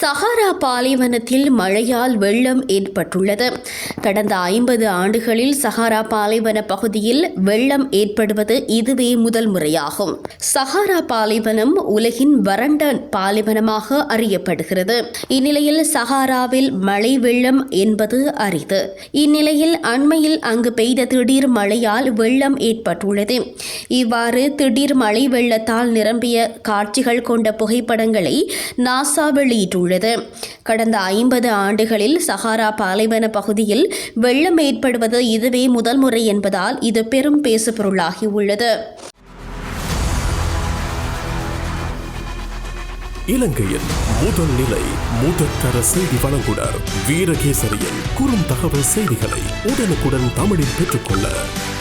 சஹாரா பாலைவனத்தில் மழையால் வெள்ளம் ஏற்பட்டுள்ளது. கடந்த ஐம்பது ஆண்டுகளில் சஹாரா பாலைவன பகுதியில் வெள்ளம் ஏற்படுவது இதுவே முதல் முறையாகும். சஹாரா பாலைவனம் உலகின் வறண்ட பாலைவனமாக அறியப்படுகிறது. இந்நிலையில் சஹாராவில் மழை வெள்ளம் என்பது அரிது. இந்நிலையில் அண்மையில் அங்கு பெய்த திடீர் மழையால் வெள்ளம் ஏற்பட்டுள்ளது. இவ்வாறு திடீர் மழை வெள்ளத்தால் நிரம்பிய காட்சிகள் கொண்ட புகைப்படங்களை நாசா வெளியிட்டுள்ளது. கடந்த ஐம்பது ஆண்டுகளில் சஹாரா பாலைவன பகுதியில் வெள்ளம் ஏற்படுவது இதுவே முதல் முறை என்பதால் இது பெரும் பேசுபொருளாகி உள்ளது. இலங்கையில் முதல் நிலை முதற்கர செய்தி வழங்குனர் வீரகேசரியின் குறுந்தகவல் செய்திகளை உடனுக்குடன் தமிழில் பெற்றுக்கொள்ள